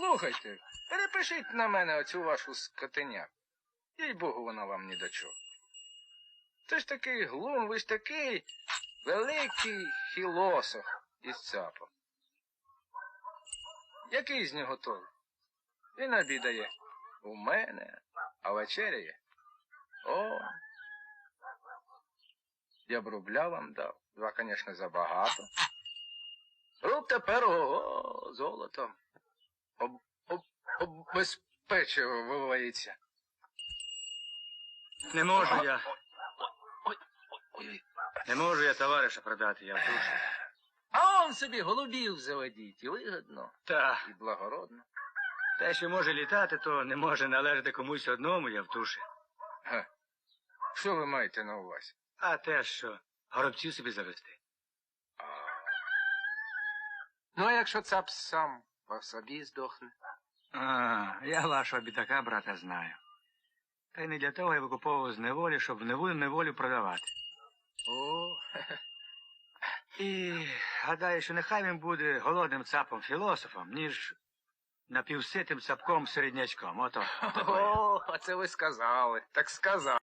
Слухайте, перепишіть на мене оцю вашу скотиня. Їй богу, вона вам ні до чого. Ти ж такий глум, ви ж такий великий філософ із цапом. Який з нього той? Він обідає у мене, а вечеряє. О. Я б рубля вам дав. Два, звісно, забагато. Руб тепер ого, золотом. Обезпечується. Не можу я. Не можу я товариша продати, я в душі. А он собі голубів заводіть, і вигодно, Та, і благородно. те, що може літати, то не може належати комусь одному, я в душі. Га. Що ви маєте на увазі? А те, що горобців собі завести. Ну, а якщо цап сам по собі здохне? А, я вашого бідака, брата, знаю. Та й не для того я викуповував з неволі, щоб в неволю неволю продавати. О, І гадаю, що нехай він буде голодним цапом філософом, ніж напівситим цапком середнячком. Ото. О, а це ви сказали. Так сказали.